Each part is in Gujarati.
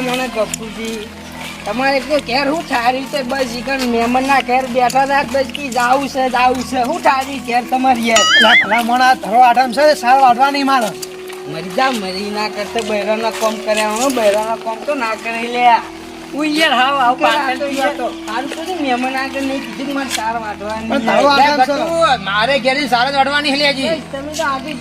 મને ગપુજી તમારે કે ઘેર હું ઠારી છે? બસ ઈકણ મહેમાનના ઘેર બેઠા હતા બસ કી જાવું છે જાવું છે. હું ઠારી ઘેર તમારી યાર લા ભલા ધરો આઠમ છે સાર આઠવા નહીં મારે. મરી જા મરી ના કરતે બૈરાના કામ કર્યા હું. બૈરાના કામ તો ના કરી લે હું યાર હાવ હાવ પાછળ તો હારું તો મહેમાન આગળ નહીં કીધું મારે સાર વાટવાની પણ ધરો છે. આઠમ છે મારે ઘેરી સારા ચડવાની હલી હજી તમે તો આખી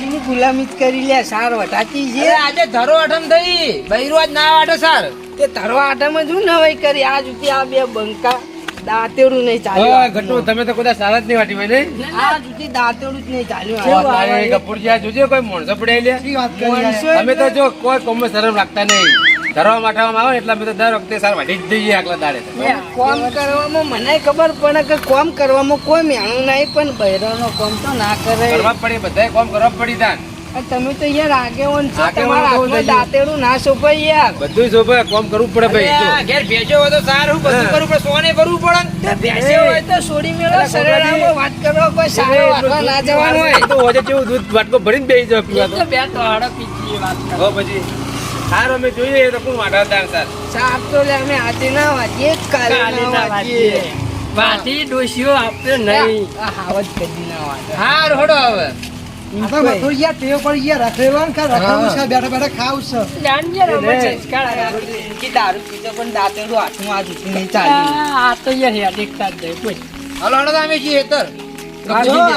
જિંદગી ગુલામી જ કરી લે સાર વટાતી છે. આજે ધરો આઠમ થઈ. બૈરો આજ ના વાટો સાર. તે તારો આટામાં શું નવાઈ કરી. આજ સુધી આ બે બંકા દાંતેડું નહીં ચાલ્યું ઘટનું તમે તો કદાચ સારા જ નહીં વાટી હોય નહીં આ સુધી દાંતેડું જ નહીં ચાલ્યું કપૂરજી આ જોજો કોઈ માણસો પડે લે. શી વાત કરી માણસો યાર. અમે તો જો કોઈ કોમમાં શરમ રાખતા નહીં. ધરવા માઠવામાં આવે એટલા બધા દર વખતે સાર વાટી જ જઈએ આગલા દાડે. કોમ કરવામાં મને ખબર પડે કે કોમ કરવામાં કોઈ મેણું નહીં પણ બૈરાનો કોમ તો ના કરે. કરવા પડે બધાય કોમ કરવા પડી તાન. તમે તો યાર આગેવાન છો તમારા. દાંતેડું ના શોભાય યાર. બધું શોભાય કોમ કરવું પડે ભાઈ ઘેર ભેજો હોય તો સારું બધું કરવું પડે સોને કરવું પડે બેસે હોય તો છોડી મેળો સરળામાં વાત કરો કોઈ સારો વાટવા ના જવાનું હોય. તો હોજે જેવું દૂધ વાટકો ભરીને બેસી જાવ પીવા તો. બે તો આડો પીજી વાત કરો. પછી. સાર અમે જોઈએ તો કોણ વાટા દાન સાર સાપ તો લે અમે આજે ના વાંચીએ કાલે ના વાંચીએ. વાટી ડોશીઓ આપણે નહીં. હાવજ કદી ના વાંચે. હાર હોડો હવે. હેતર.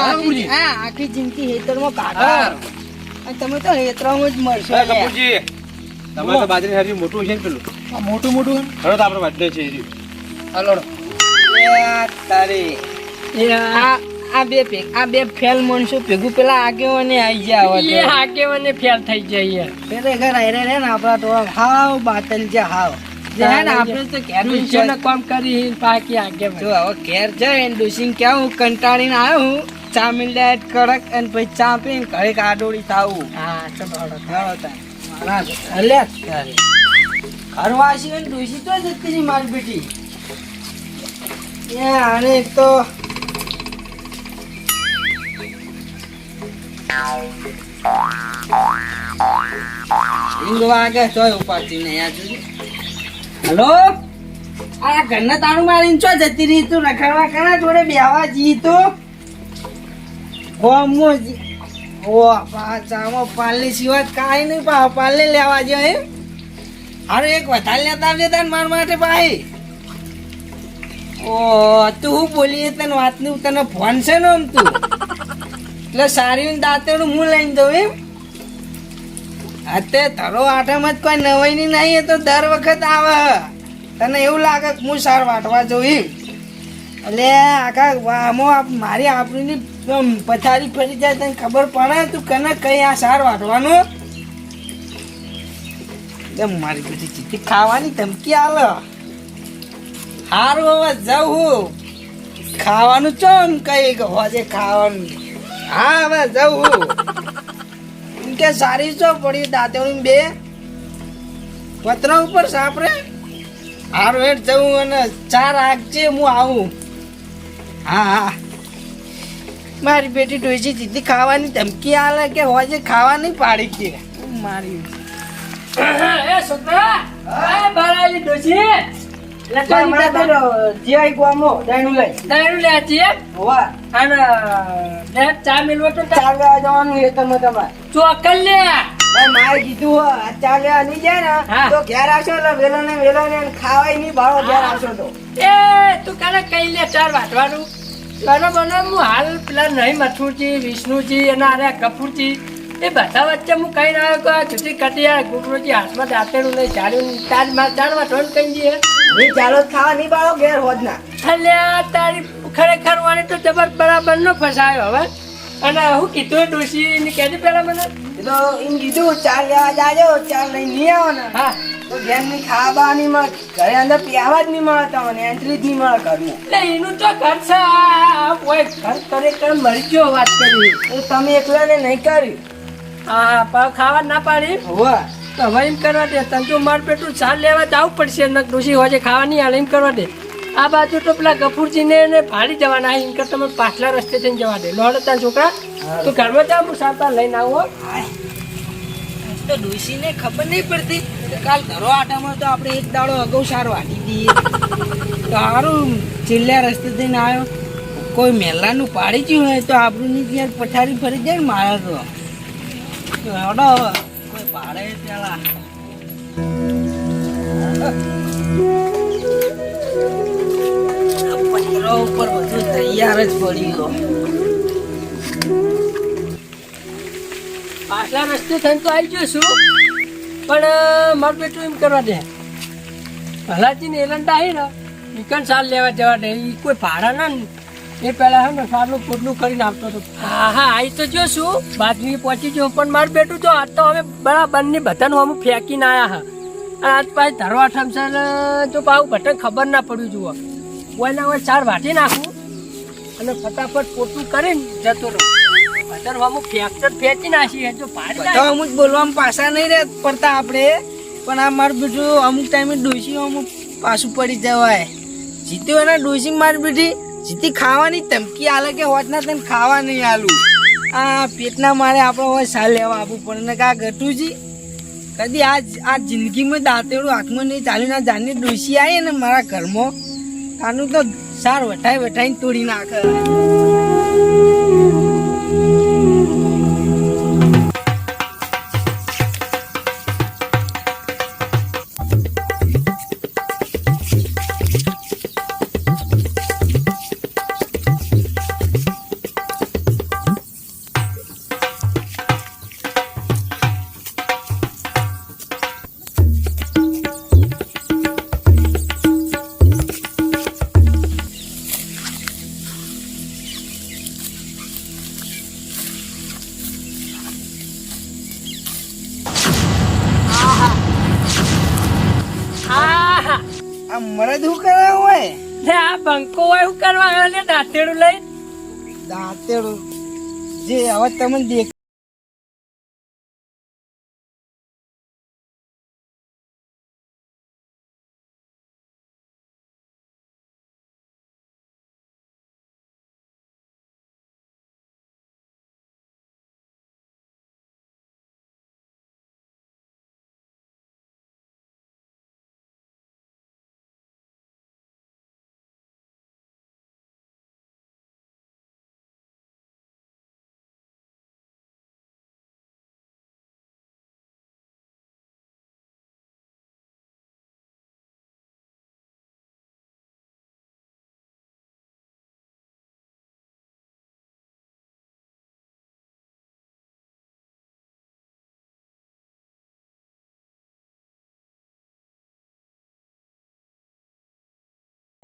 આખી- હા, આખી જિંદગી હેતરમાં કાઢો હા. તમે તો હેતરામાં જ મળશો તમારે તો બાજરી હરી મોટું છે ને પેલું? આ મોટું મોટું હળો તો આપણે વાટલે છે એ. હલો. તારી. આ આ બે પેક આ બે ફેલ મણસો ભેગું પેલા આગેવાને આવી જાય એ હવે હાકેવાને ફેલ થઈ જાય પેલે ઘર આઈ રહ્યા ને આપણા તો હાવ બાતલ છે હાવ. જે હે ને આપણે તો ઘેર ડોશીઓને કામ કરી પાકી આગે હવે ઘેર જાય ને ડોસીને કેવું કંટાળીને આવ્યો હું? ચા મિલ્યા કડક અને પછી ચા પીને ઘરે આડોળી થાવું. હા ચલો અલ્યા તારે. ઘરવાસી ને ડોસી મારી બેટી આ ઘરના તાળું મારીને ચો જતી રહી તું રખડવા કરા જોડે બેહવા જી તો જી ઓ પાચામાં પાલની સિવાય કાંઈ નહીં પા પાલને લેવા જાય એમ. હારું, એક વધારે લેતા આવજે તાર માર માટે ભાઈ. ઓ, તું હું બોલીએ તને વાતની તને ફોન છે ને આમ તું. એટલે સારી દાંતેડું હું લઈને દઉં એમ. અત્યારે તારો આઠામાં જ કોઈ નવાઈની નહીં, એ તો દર વખત આવે. તને એવું લાગે કે હું સાર વાટવા જોઉં એમ. એટલે આખા આમાં મારી આપણી પથારી ફરી જાય તને ખબર પડે? તું કને કઈ આ સાર વાટવાનું એટલે મારી બધી ચીટી ખાવાની ધમકી આલો. હારું હવે જવું ખાવાનું ચમ કઈ હોજે ખાવાનું. હા, હવે જવું એમ કે સારી ચો પડી દાંતેડી બે. પતરા ઉપર સાપરે હારું હેઠ જવું અને ચાર રાખજે, હું આવું. હા હા. મારી બેટી ડોસી જીતી ખાવાની ધમકી આલે કે હોજે ખાવાની પાડી કે. મારી એ છોકરા એ બારાલી ડોશી જીઆઈ ગોમો દાણું લઈ. દારૂ લે છે હોવા. અને બે ચા મેલવો તો જવાનું એ તમે તમારે. ચોકલ લે. મારે કીધું હો, આ ચાલ્યા નહીં જાય ને તો ઘેર આવશો એટલે વેલો ને વેલો ને ખાવાય નહીં ભાડો ઘેર આવશો તો. એ તું કાલે કઈ લે ચાર વાટવાનું. બરાબર હું હાલ પેલા નહીં મથુરજી વિષ્ણુજી અને અરે કપૂરજી. એ બધા વચ્ચે હું કઈ ના આવ્યો કે આ જુદી કટિયા ગુગરોજી હાથમાં દાંતેડું નહીં ચાલ્યું તાર માર જાણવા વાટવાનું કઈ દઈએ. નહીં ચાલો ખાવા નહીં ભાડો ઘેર હોજ ના એટલે તારી ખરેખર વાણી તો જબર બરાબર નો ફસાયો હવે. અને હું કીધું ડોશી ને કહેતી પેલા મને. એ તો એમ કીધું ચાલ લેવા જાજો ચાલ લઈને નહીં આવો ને હા. તો ઘેરની ખાવા નહીં મળે ઘરે અંદર પીવા જ નહીં મળે તમને એન્ટ્રી જ નહીં મળે ઘરમાં એટલે એનું તો ઘર છે કોઈ ઘર ખરેખર મરી ગયો વાત કરી. તો તમે એકલા ને નહીં કરી હા પણ ખાવા ના પાડી. હોવા. તો હવે એમ કરવા દે તને તો માર પેટું ચાલ લેવા જવું પડશે ડોશી હોય ખાવા નહીં હાલ એમ કરવા દે. આ બાજુ તો પેલા ગફુરજીને ને ભાડી જવાના એમ કરતા તમે પાછલા રસ્તે જઈને જવા દે. લોડ તાર છોકરા તો ઘરમાં જા હું સાતા લઈને આવો. તો ડોશીને ખબર નહીં પડતી. કાલ ધરો આટામાં તો આપણે એક દાડો અગાઉ સારો આટી દઈએ. તો સારું છેલ્લા રસ્તે જઈને આવ્યો. કોઈ મેલાનું પાડી ગયું હોય તો આપણું ત્યાં પથારી ફરી જાય ને મારા તો. તો કોઈ પાડે પેલા. પથરો ઉપર બધું તૈયાર જ પડ્યું પાછલા રસ્તે થઈને તો આવી ગયો છું. પણ મારું બેટું એમ કરવા દે. પહેલાથી ને એરંડા આવી ને નીકળ સાલ લેવા જવા દે. એ કોઈ ભાડા ના એ પહેલાં હે ને સારનું પોટલું કરીને આપતો હતો. હા હા આવી તો જો છું. બાજરી પહોંચી ગયો, પણ મારું બેટું તો આજ તો હવે બરાબરની બટન હું ફેંકીને આયા હા. અને આજ પાછી ધરવા ઠમસર જો પાછું બટન ખબર ના પડ્યું જુઓ. કોઈના હોય ચાર વાટી નાખું અને ફટાફટ પોતું કરીને જતો રહું. બટન હું ફેંકતો નાખીએ નાખી જો બધા અમુક બોલવામાં પાછા નહીં રહે પડતા આપણે પણ આ મારું બીજું અમુક ટાઈમે ડોસી અમુક પાછું પડી જવાય. જીત્યો એના ડોસી માર બેઠી જીતી ખાવાની ધમકી આલે કે હોટના તને ખાવા નહીં આલું. આ પેટના મારે આપણે હોય સાલ લેવા આપવું પડે. ને કા ગટુજી, કદી આ આ જિંદગીમાં દાંતેડું હાથમાં નહીં ચાલ્યું ના જાનની ડોસી આવી ને મારા ઘરમાં આનું તો સાર વટાઈ વટાઈને તોડી નાખે. દાંતેડું જે હવે તમને દેખ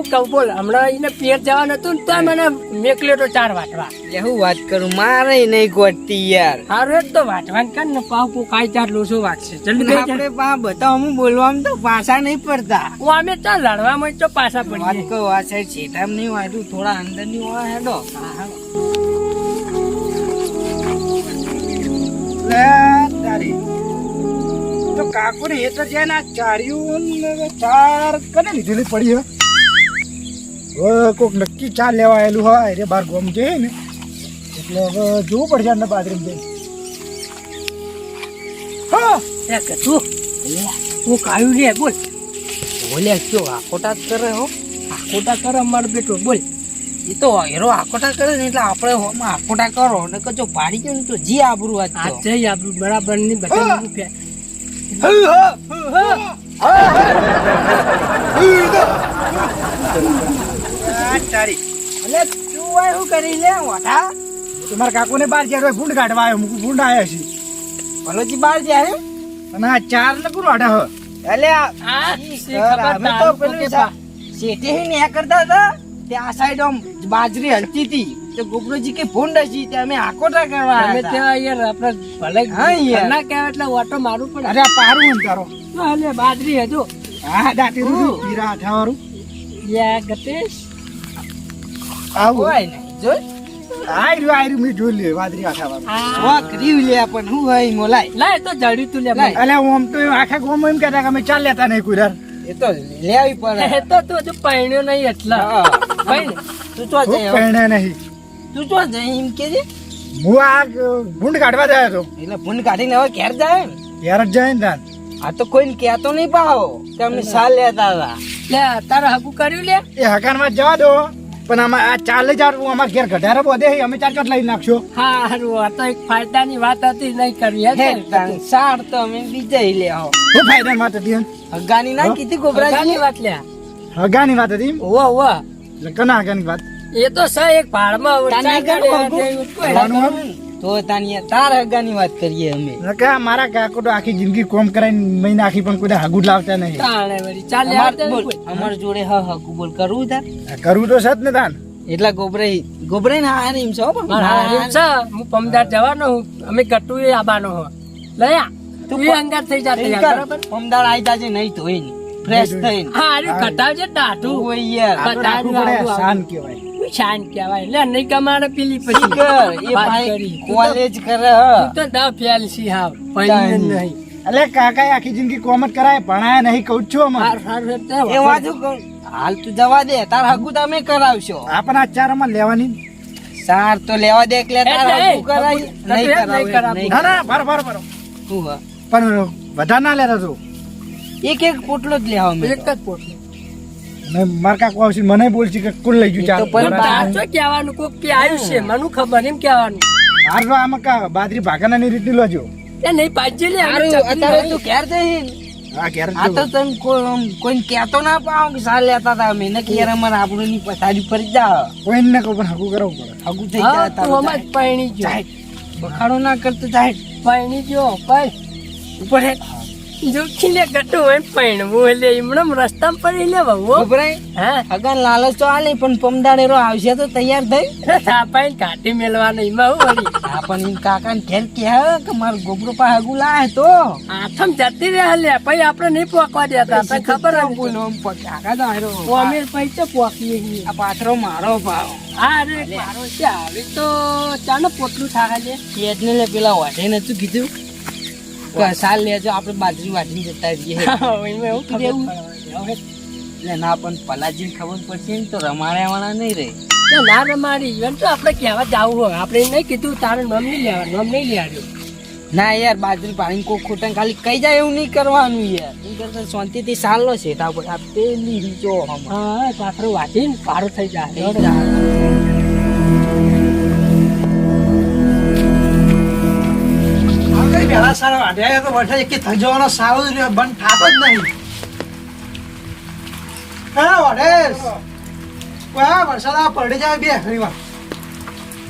કહું બોલ હમણાં એને પેટ જવાનું હતું ને તો મને મેકલ્યો તો ચાર વાટવા. હું વાત કરું મારે નહીં ગોતતી યાર. હારું તો વાટવાન કર ને પાવ ચાર લોસો વાગશે? જલ્દી આપણે પા બોલવામાં તો પાછા નહીં પડતા. હું અમે તો લડવામાં તો પાછા વાત પડીએ. કહું આ સાઈડ છેટામ નહીં વાંચું થોડા અંદરની હોય હેડો. તારી. તો કાકુ ને એ તો જેના ચાર્યું ચાર કને લીધેલી પડી હે હવે કોક નક્કી ચા લેવા આવેલું હોય રે બાર ગોમ છે ને એટલે હવે જોવું પડશે ને બાથરૂમ જઈ હા! એ કતું હું કાયું લે બોલ. બોલે કયો આકોટા જ કરે હો? આકોટા કરે મારો બેટો બોલ. એ તો હેરો આકોટા કરે ને એટલે આપણે હોમાં આકોટા કરો ને કજો પાડી ગયો ને તો જી આબરું આ જઈ આપણું બરાબરની બધા એટલે તું શું કરી લે તમારા કાકુને બાર જ્યાં ભૂંડ કાઢવા આવ્યો મૂકું ભૂંડ આવ્યા છે. ભલોજી બાર જાય અને આ ચાર ને કોણ વાઢા હે? એટલે આ આ ઈ શી ઘર ખબર અમે તો પેલું પોતે સા- શેઠે હી ન્યા કરતા હતા તે આ સાઈડ આમ બાજરી હલતી હતી. તો ગોપરોજી કે ભૂંડ હતી તે અમે આકોટા કરવા અમે ત્યાં યાર આપણે ભલે હા યાર. ના કહેવાય એટલે ઓટો મારું પડે. અરે પારું તારો. બાજરી હજુ. હા દાટી રૂ પીરા યા ગતેશ. આવું. હોય ને મેં જોઈ લે વાદરી પણ હું હોય મોલાય લાય તો જડ્યું તું લે ભાઈ. અલે તો આખા ગામ એમ કહેતા કે અમે ચાલ લેતા નહીં કોઈ એ તો લેવી પડે એ તો તું હજુ પૈણ્યો નહીં એટલા. ભાઈ તું જાય નહીં. તું જાય એમ કે હું આ ભૂંડ કાઢવા જાય તો એટલે ભૂંડ કાઢીને હવે ક્યારે જાય ક્યારે જ જાય ને આ તો કોઈને કહેતો નહીં પાવો કે અમે સાલ લેતા હતા. લે તારે હગું કર્યું લે? એ હકાનમાં જવા દો. પણ આમાં આ ચાલે ચાર અમારા ઘેર ઘટાડે બધે અમે ચાર ચાર લઈ નાખશો. હારું આ તો એક ફાયદાની વાત હતી નહીં કરવી હે સાર તો અમે બીજે લે આવો શું ફાયદાની વાત હતી હગાની ના કીધી ગોબરાની વાત લે હગાની વાત હતી? ઓ ઓ કના હગાની વાત? એ તો સ એક ભાડમાં કરું કરે? તો તાની તાર હગાની વાત કરીએ અમે. કા મારા કાકો તો આખી જિંદગી કોમ કરાઈને મહિના આખી પણ કોઈ હાગું લાવતા નહીં. તાણે વળી ચાલે અમાર બોલ, કોઈ. અમાર જોડે હ હકુ બોલ કરવું તાર કરું તો સત ને તાન. એટલા ગોબરાઈ ગોબરાઈ ના હારે એમ છો પણ. છે, હું પમદાર જવાનો હું. અમે ગટ્ટુ એ આબાનો હો. લયા તું એ અંગાર થઈ જા તૈયાર, બરાબર? પમદાર આઈ જાજે નહીં તો ફ્રેશ થઈને. હા અરે કટાવજે દાઢું. હોય યાર. આ પડે શાન કહેવાય. શાન કહેવાય. એટલે નહીં કમાડે પેલી પછી એ ભાઈ કરી. કોલેજ કરે હ. તો દા ફેલ છી હા. પૈન નહીં. એટલે કાકા આખી જિંદગી કોમત કરાય ભણાય નહીં કહું છું અમે હારું, હારું, એ વાજુ હાલ તું જવા દે તાર હગુ તમે કરાવશો. આપણા પણ આ ચાર અમારે લેવાની. સાર તો લેવા દે એટલે તાર હગુ કરાય. નહીં કરાવે ના ના ભર ભર બરો પણ વધારે ના લેતા તું. એક એક પોટલો જ લેવા મેં એક જ પોટલો. મારા કાકો આવશે મને બોલશે કે કુલ લઈ ગયું ચાલ. પણ શું કહેવાનું કોક કે આવ્યું છે મને ખબર એમ કહેવાનું. હાર તો આમાં કા બાદરી ભાગાના ની રીતની લોજો. એ નહીં પાજે લે અત્યારે તો ઘેર જઈ. હા ઘેર આ તો તને કોઈ કોઈ કહેતો ના પાવ કે સાર લેતા હતા અમે. ને કે અમાર આપણું ની પથારી પર જા કોઈ ને કો પણ હકું કરવું પડે. હગુ થઈ ગયા જાય તો અમાર પાણી જો બખાડો ના કરતો જાય. પાણી જો પાઈ ઉપર હેઠ. જોખી લે ગટુ હોય પૈણવું એટલે એમણમ રસ્તામાં પડી લે બહુ ગભરાય હા? અગર લાલચ તો આલે પણ પમદાડેરો આવશે તો તૈયાર થઈ. થાપાઈ કાઢી મેલવાનો એમાં હું વળી? આ પણ એમ કાકા ને ઘેર કે કે મારો ગોબરો પા હગુ લાય તો. આથમ જતી રહે લે પછી આપણે નહીં પોકવા દેતા આપણે ખબર આમ બોલો આમ કાકા તો હારો. અમે પૈસે પોકીએ આ પાથરો મારો ભાવ. હા રે મારો છે. આવી તો ચાલો પોટલું થાકા છે પેટને લે પેલા વાઢે નતું કીધું. સાલ લેજો આપણે બાજરી વાટીને જતા રહીએ. એવું ખબર કેવું? એટલે ના પણ પલાજીને ખબર પડશે ને તો રમાડ્યા વાળા નહીં રહે. ના રમાડી. ઇવન તો આપણે કહેવા જવું હોય. આપણે નહીં કીધું તારું નામ નહીં લેવાનું નામ નહીં લેવાનું. ના યાર બાજરી પાણી કોઈ ખોટા ખાલી કઈ જાય એવું નહીં કરવાનું યાર. એ કરતા શાંતિથી સાલ લો છે તા આ પેલી રીચો. હા પાથરો વાટીને પારો થઈ જાય. પેલા સારા વાઢ્યા તો વરસાદ એક થઈ જવાનો સારો જ બંધ થાપ જ નહીં. હા વડેસ કયા વરસાદ આ પડી જાય બે ફરીવાર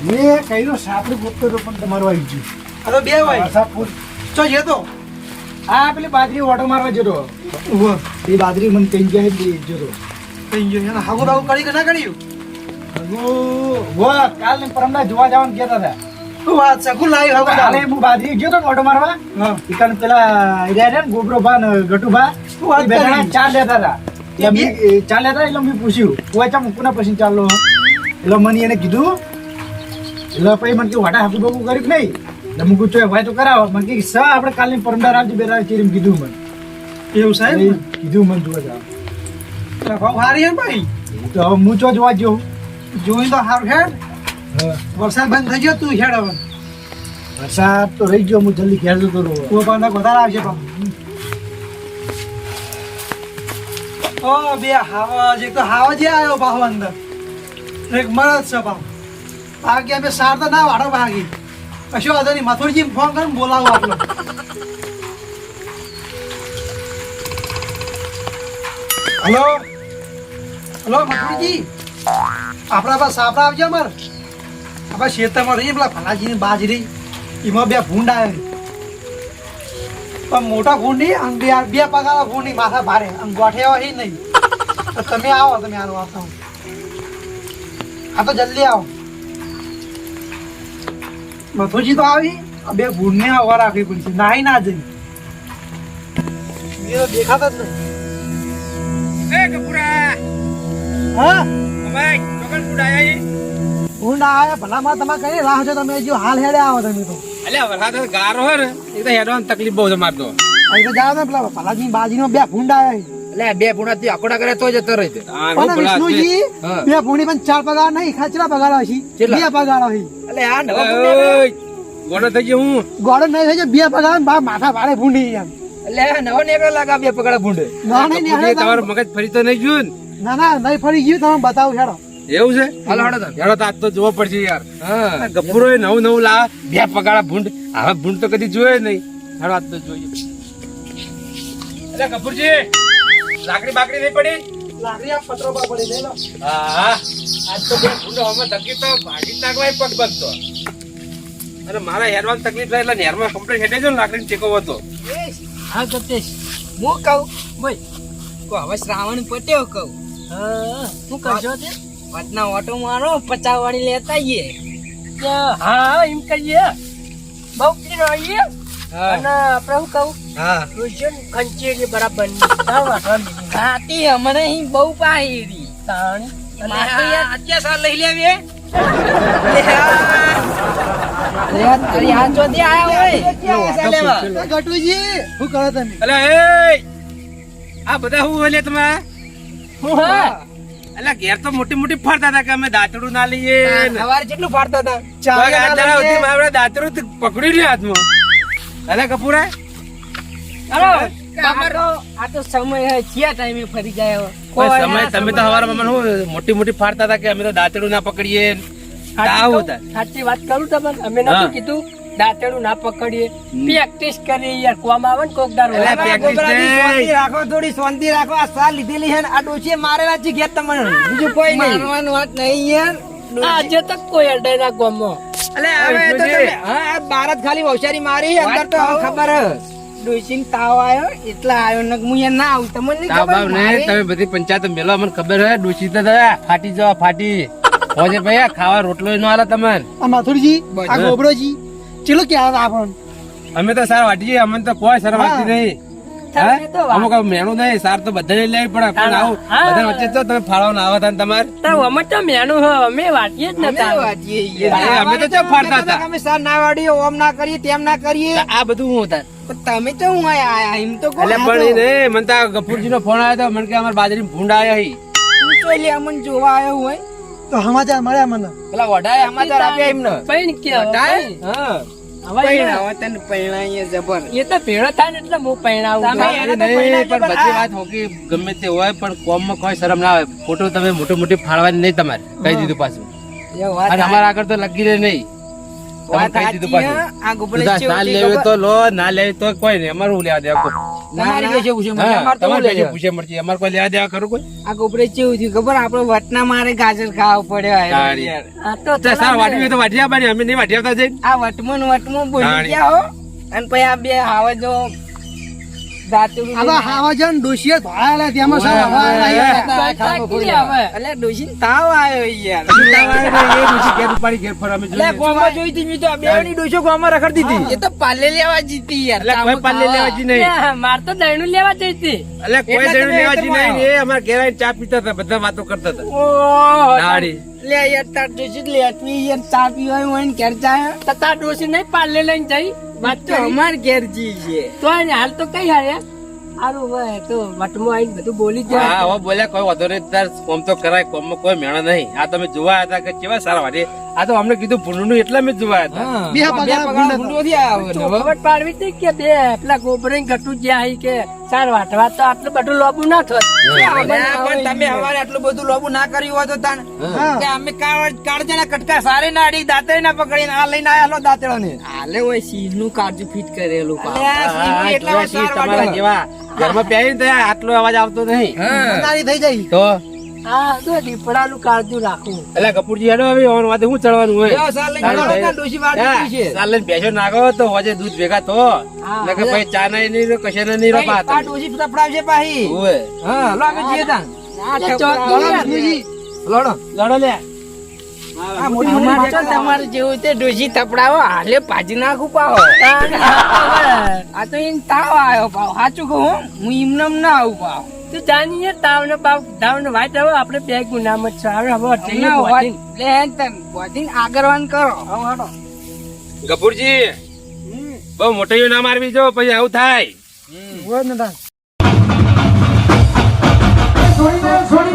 મેં કહ્યું સાપડી પૂરતો તો પણ તમારું આવી ગયું. અરે બે ભાઈ વરસાદ પૂર ચો જતો આ પેલી બાજરી ઓટો મારવા જતો. એ બાજરી મને કઈ જાય બે જતો. કઈ ગયો? હાગુ રાગુ કરી કે ના કર્યું? કાલ ને પરમડા જોવા જવાનું કહેતા હતા. વાત છે કુલ લાવી હવે કાલે હું બાજરી ગયો તો ઓટો મારવા ઈકન પેલા રહ્યા રહ્યા ને ગોબરો ભા ને ગટુ ભા એ બે જણા ચા લેતા હતા એટલે મેં, એ ચા લેતા એટલે મેં પૂછ્યું તું આ ચા મૂકુના પછી ચાલો એટલે મને એને કીધું એટલે પછી મને કે વાટા હાથું બગું કર્યું કે નહીં એટલે મૂકું તો ભાઈ તો કરાવો મને કે સ આપણે કાલની પરમદાર આવજો બે રાત ચીરીને કીધું મને એવું સાહેબ કીધું મને જોવા જાવ ભાવ હારી હે ભાઈ તો હવે હું ચો જોવા જઉં જોઈ તો હારું હેડ વરસાદ બંધ થઈ ગયો તું હેડ હવે. વરસાદ તો રહી ગયો હું જલ્દી ઘેર જતો રહું. તું પણ વધારે આવશે પણ. ઓ બે હાવા જે તો હાવા જે આવ્યો પાહો અંદર. એક મરદ છે પાહો. બાકી અમે સાર તો ના વાળો ભાગી. કશો વાંધો નહીં મથુરજી ફોન કરીને બોલાવો આપણો. હલો? હલો મથુરજી? આપણા પાસે સાપડા આવજો અમાર. આપણા ખેતરમાં રહીએ પેલા ફલાજીની બાજરી એમાં બે ભૂંડ આવે પણ મોટા ભૂંડ નહીં બે બે પગારા ભૂંડ નહીં માથા ભારે. આમ ગોઠેવા એ નહીં. તમે આવો તમે આનો આવતા હા તો જલ્દી આવો. મથુજી તો આવી. બે ભૂંડ ને હવા રાખવી પડશે. નાહી ના જઈ. એ તો દેખાતા જ નહીં. એ કપૂરા. હા? ભાઈ ચોકન ફૂડ આયા ઈ આવે આવ્યા ભલામાં તમે કઈ રાહ છો? તમે જો હાલ હેડે આવો તમે તો. અલ્યા વરસાદ ગારો હે એ તો હેડો તકલીફ બહુ છે મારતો અહીં તો જાવ ને પેલા ફલાજી બાજીનો બે ફૂંડા આવે. એટલે બે ફૂંડા થી આકોડા કરે તો જતો રહે છે. પણ વિષ્ણુજી બે ફૂંડી પણ ચાર પગાર નહીં ખાચરા પગાર હશે બે પગાર હશે એટલે આ નવા ગોડો થઈ ગયો હું. ગોડો નહીં થઈ ગયો બે પગાર બા માથા ભારે ફૂંડી એમ. એટલે નવો નીકળો લાગા બે પકડા ભૂંડે. ના નહીં નહીં, તમારું મગજ ફરી તો નહીં ગયું ના ના નહીં ફરી ગયું તમે બતાવું હેડો. એવું છે? હાલો તમે. તો આજ તો જોવો પડશે યાર. હા. ગફુરો નવું નવું લાવે બે પગાડા ભૂંડ હવે ભૂંડ તો કદી જોયે નહીં. હાલો આજ તો જોઈએ. અરે ગફુરજી લાકડી બાકડી નહીં પડી? લાકડી આ પત્રો પર પડી લઈ લો. હા આજ તો બે ભૂંડો હમણાં ધકી તો ભાગી જ નાખવાય પગ બગતો અરે મારા હેરવાની તકલીફ થાય એટલે નેરમાં કમ્પ્લીટ હેડે જો ને લાકડી ટેકો હતો હા સતીશ હું કહું? ભાઈ હવે શ્રાવણ પટ્યો કહું. હા શું કરશો તે? પટના ઓટો મારો પચાસ વાળી લેતા આવીએ. હા એમ કહીએ બહુ પીર આવીએ. અને આપણે શું કહું? હા. ટ્યુશન ખંચેરી બરાબર ખાતી અમને અહીં બહુ પાહિરી તાણ. અત્યાર લઈ લેવી અરે આ ચોથી આયા હોય. ગટુજી. શું કરો તમે? અલે આ બધા હું બોલે તમે હું. હા. અલા ઘેર તો મોટી મોટી ફરતા હતા કે અમે દાંતડું ના લઈએ. સવારે કેટલું ફરતા હતા કોઈ આ સુધી મારા દાંતડું પકડી લે હાથમાં. અલે કપૂરા હાલો આ તો સમય હે ક્યાં ટાઈમે ફરી જાય સમય તમે તો હવારમાં મને હું મોટી મોટી ફાડતા હતા કે અમે તો દાંતડું ના પકડીએ. સાચી વાત કરું તમને. અમે નતું કીધું દાંતેડું ના પકડીએ. પ્રેક્ટિસ કરીએ યાર. કોમ આવે ને કોક દાર રાખો થોડી શાંતિ રાખો. આ સાલ લીધેલી છે ને આ ડોચી મારેલા છે ઘેર તમને. બીજું કોઈ નહીં. મારવાનું વાત નહીં યાર. આજે તક કોઈ અડે ના ગમો. અલે હવે તો તમે હા જ ખાલી હોશિયારી મારી અંદર તો હવે ખબર હે. ડોશીને તાવ આવ્યો એટલા આવ્યો ને હું અહીંયા ના આવું. તમને નહીં ખબર? ને તમે બધી પંચાયત મેલો મને ખબર હે. ડોસી તો ફાટી જવા ફાટી. હોજે ભાઈ ખાવા રોટલો નો આલા તમને આ માથુરજી આ ગોબરોજી ચલો ક્યાં આપણ? અમે તો સાર વાટી અમે તો કોઈ સર વાટી નહીં. અમુક મેણું નહીં સાર તો બધાને લેવી પડે પણ આવું? બધા વચ્ચે તો તમે ફાળવા ના આવતા તમારે. તો અમે તો મેનું હ અમે વાટીએ જ નતા. વાંચીએ અમે તો ચો ફાડતા હતા. અમે સાર ના વાળીએ ઓમ ના કરીએ તેમ ના કરીએ. આ બધું હું હતા? તમે તો હું આયા એમ તો કહો. પણ નહીં મને તો ગફુરજી નો ફોન આવ્યો તો મને કે અમારે બાજરી ભૂંડ આવ્યા હી. તું તો એટલે અમને જોવા આવ્યો હોય. તો સમાચાર મળ્યા મને. પેલા વડાએ સમાચાર આપ્યા એમને. પૈણ કે? હા. પૈણાવો તને પૈણાઈએ જબર. એ તો ભેળો થાય ને એટલે હું પૈણાવું તમે છું. એને તો નહીં, પણ પણ બધી વાત હોકી ગમે તે હોય પણ કોમમાં કોઈ શરમ ના આવે. ફોટો તમે મોટી મોટી ફાળવાની નહીં તમારે. કહી દીધું પાછું. અને અમારા આગળ તો લગી રહે નહીં. વાત કહી દીધું પાછું. આ ગોબડે તું તાર ચેવું ના છે લેવી તો લો ના લેવી તો કોઈ નહીં. અમારું લેવા દેવા પૂછે અમારે તો. પૂછે અમારે કોઈ લેવા ખરું કોઈ? આ ગોપરે ચેવું થયું ખબર? આપડે વટના મારે ગાજર ખાવા પડ્યો આ તો તો સાર તો વાટી આવવાની. અમે નહીં વાટી આવતા જઈને. આ વટમાં ને વટમાં બોલી. ગયા હો. અને પછી આ બે હાવે જો માર તો દહીણું લેવા જઈ હતી. એટલે કોઈ દેણું લેવા જી નહીં એ અમારે ઘેર ચા પીતા હતા બધા વાતો કરતા હતા. લે યાર તાર ડોશી લેટવી યાર ચા પીવાય હોય ને ઘેર જાય. તો તાર ડોસી નહીં પાલે લઈને જઈ? વાત તો અમાર ઘેર જી છે. તો હાલ તો કઈ હારે સારું હોય તો વટમાં આવીને બધું બોલી જાય હા હવે બોલ્યા કોઈ વાંધો નહીં. તાર કોમ તો કરાય કોમ કોઈ મેળો નહીં. આ તમે જોવા હતા કે કેવા સારા વાટે આ તો અમને કીધું ભૂંડું એટલે મેં જોવા હતા. બે પગાર ભૂંડો થી આવ્યો પાડવી હતી કે બે પેલા ગોબરે ઘટું જ્યાં હઈ કે ચાર વાટવા તો આટલું બધું લોબુ ના થોત. પણ તમે હવારે આટલું બધું લોબું ના કર્યું હોય તો તાણ કે અમે કાળ- કાળજાના કટકા સારે ના અડી દાંતરે ના પકડીને આ લઈને આયા લો દાંતેડો ને હાલે હોય સિંહનું કાળજું ફિટ કરેલું એટલે તમારા જેવા. ઘરમાં પહેરી આટલો અવાજ આવતો નહીં. થઈ જાય. તો? હા તો દીપડાનું કાળજું રાખવું. એટલે કપૂરજી હેડો હવે ઓન વાતે શું ચડવાનું હોય? સાલ લઈને તારે ચડો, ભાઈ- તાર ડોશી વાળી હા, પીશે. સાલ લઈને ભેંસો નાખો તો હોજે દૂધ ભેગા તો નકર પછી ચા નહીં નહીં કશે નહીં રહ્યો પાત. આ ડોશી તફડાવશે પાહી. ઓવે. હા લો અમે જઈએ તાણ. એ ચોથી યાર. વિષ્ણુજી, લડો. લડો લે. આ મોટી મોટી વાતો તમારે જેવું તે ડોશી તપડાવો હાલે ભાજી નાખું પાવો આ તો એને તાવ આવ્યો પાવ. સાચું કહું હો, હું એમને ના આવું પાવ. તું જાની યાર તાવને પાવ તાવને વાટ હવે આપણે બે ગુનામાં જ છે હવે હવે જઈએ ના હોય. લે બોધીને આગળવાન કરો હવે હટો. ગફુરજી બહુ મોટી ના મારવી જો પછી આવું થાય હોય ને. છોડી